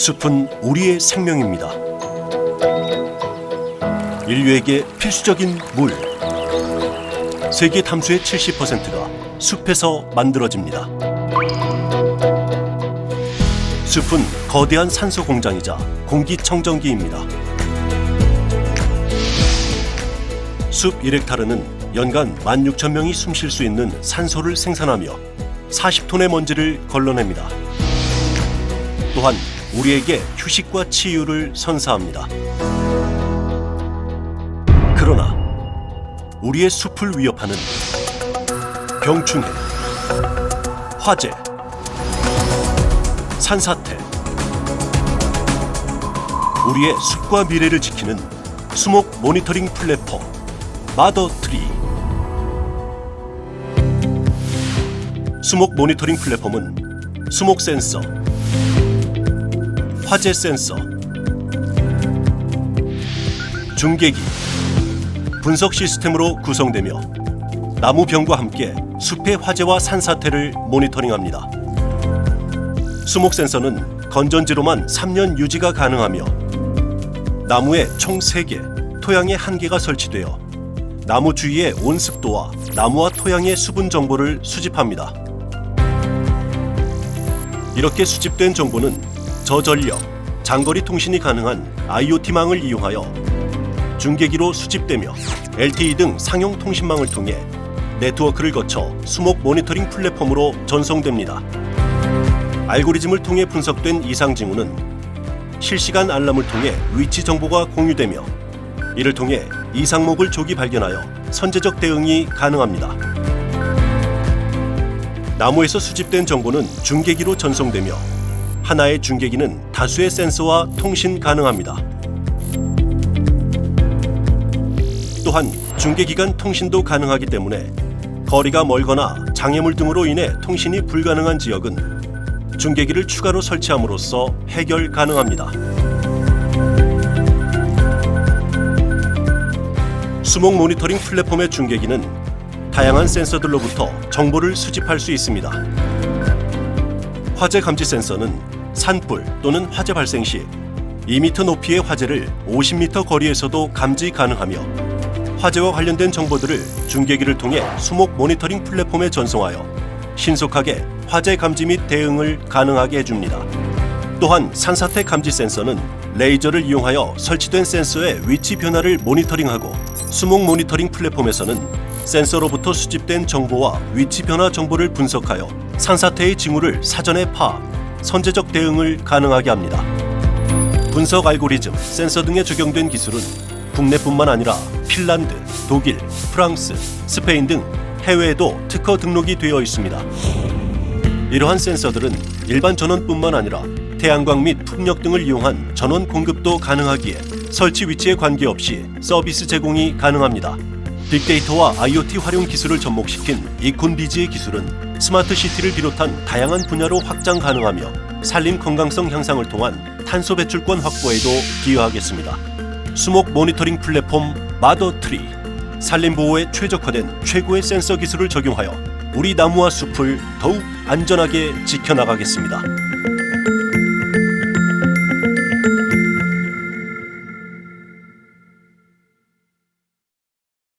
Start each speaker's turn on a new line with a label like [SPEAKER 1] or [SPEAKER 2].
[SPEAKER 1] 숲은 우리의 생명입니다. 인류에게 필수적인 물. 세계 탐수의 70%가 숲에서 만들어집니다. 숲은 거대한 산소 공장이자 공기청정기입니다. 숲 1헥타르는 연간 16,000명이 숨 쉴 수 있는 산소를 생산하며 40톤의 먼지를 걸러냅니다. 또한 우리에게 휴식과 치유를 선사합니다. 그러나 우리의 숲을 위협하는 병충해, 화재, 산사태, 우리의 숲과 미래를 지키는 수목 모니터링 플랫폼 마더트리 수목 모니터링 플랫폼은 수목 센서, 화재 센서, 중계기, 분석 시스템으로 구성되며 나무 병과 함께 숲의 화재와 산사태를 모니터링합니다. 수목 센서는 건전지로만 3년 유지가 가능하며 나무에 총 3개, 토양에 1개가 설치되어 나무 주위의 온습도와 나무와 토양의 수분 정보를 수집합니다. 이렇게 수집된 정보는 저전력, 장거리 통신이 가능한 IoT망을 이용하여 중계기로 수집되며 LTE 등 상용 통신망을 통해 네트워크를 거쳐 수목 모니터링 플랫폼으로 전송됩니다. 알고리즘을 통해 분석된 이상 징후는 실시간 알람을 통해 위치 정보가 공유되며 이를 통해 이상목을 조기 발견하여 선제적 대응이 가능합니다. 나무에서 수집된 정보는 중계기로 전송되며 하나의 중계기는 다수의 센서와 통신 가능합니다. 또한 중계기 간 통신도 가능하기 때문에 거리가 멀거나 장애물 등으로 인해 통신이 불가능한 지역은 중계기를 추가로 설치함으로써 해결 가능합니다. 수목 모니터링 플랫폼의 중계기는 다양한 센서들로부터 정보를 수집할 수 있습니다. 화재 감지 센서는 산불 또는 화재 발생 시 2m 높이의 화재를 50m 거리에서도 감지 가능하며 화재와 관련된 정보들을 중계기를 통해 수목 모니터링 플랫폼에 전송하여 신속하게 화재 감지 및 대응을 가능하게 해줍니다. 또한 산사태 감지 센서는 레이저를 이용하여 설치된 센서의 위치 변화를 모니터링하고 수목 모니터링 플랫폼에서는 센서로부터 수집된 정보와 위치 변화 정보를 분석하여 산사태의 징후를 사전에 파악, 선제적 대응을 가능하게 합니다. 분석 알고리즘, 센서 등에 적용된 기술은 국내뿐만 아니라 핀란드, 독일, 프랑스, 스페인 등 해외에도 특허 등록이 되어 있습니다. 이러한 센서들은 일반 전원뿐만 아니라 태양광 및 풍력 등을 이용한 전원 공급도 가능하기에 설치 위치에 관계없이 서비스 제공이 가능합니다. 빅데이터와 IoT 활용 기술을 접목시킨 이콘비지의 기술은 스마트 시티를 비롯한 다양한 분야로 확장 가능하며 산림 건강성 향상을 통한 탄소 배출권 확보에도 기여하겠습니다. 수목 모니터링 플랫폼 마더트리 산림 보호에 최적화된 최고의 센서 기술을 적용하여 우리 나무와 숲을 더욱 안전하게 지켜나가겠습니다.